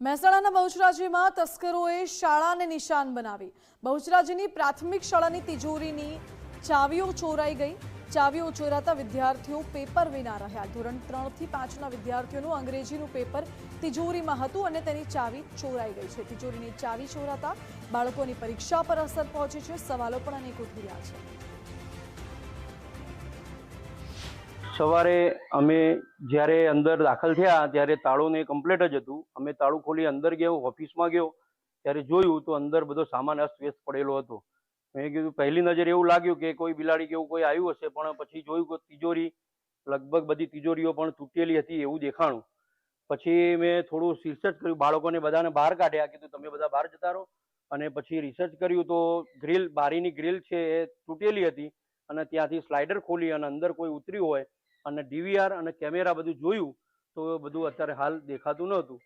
મહેસાણાના બહુચરાજીમાં તસ્કરોએ શાળાને નિશાન બનાવી. બહુચરાજીની પ્રાથમિક શાળાની તિજોરીની ચાવીઓ ચોરાઈ ગઈ. ચાવીઓ ચોરાતા વિદ્યાર્થીઓ પેપર વિના રહ્યા. ધોરણ ત્રણથી પાંચના વિદ્યાર્થીઓનું અંગ્રેજીનું પેપર તિજોરીમાં હતું અને તેની ચાવી ચોરાઈ ગઈ છે. તિજોરીની ચાવી ચોરાતા બાળકોની પરીક્ષા પર અસર પહોંચી છે. સવાલો પણ અનેક ઉઠી રહ્યા છે. સવારે અમે જ્યારે અંદર દાખલ થયા, ત્યારે તાળું કમ્પ્લેટ કમ્પ્લીટ જ હતું. અમે તાળું ખોલી અંદર ગયો, ઓફિસમાં ગયો. ત્યારે જોયું તો અંદર બધો સામાન અસ્તવ્યસ્ત પડેલો હતો. મેં કીધું, પહેલી નજર એવું લાગ્યું કે કોઈ બિલાડી કે એવું કોઈ આવ્યું હશે, પણ પછી જોયું કે તિજોરી, લગભગ બધી તિજોરીઓ પણ તૂટેલી હતી એવું દેખાણું. પછી મેં થોડું રિસર્ચ કર્યું. બાળકોને બધાને બહાર કાઢ્યા. કીધું, તમે બધા બહાર જતા રહો. અને પછી રિસર્ચ કર્યું તો ગ્રીલ બારીની ગ્રીલ છે એ તૂટેલી હતી. અને ત્યાંથી સ્લાઇડર ખોલી અને અંદર કોઈ ઉતર્યું હોય અને ડીવીઆર અને કેમેરા બધું જોયું તો બધું અત્યારે હાલ દેખાતું નહોતું.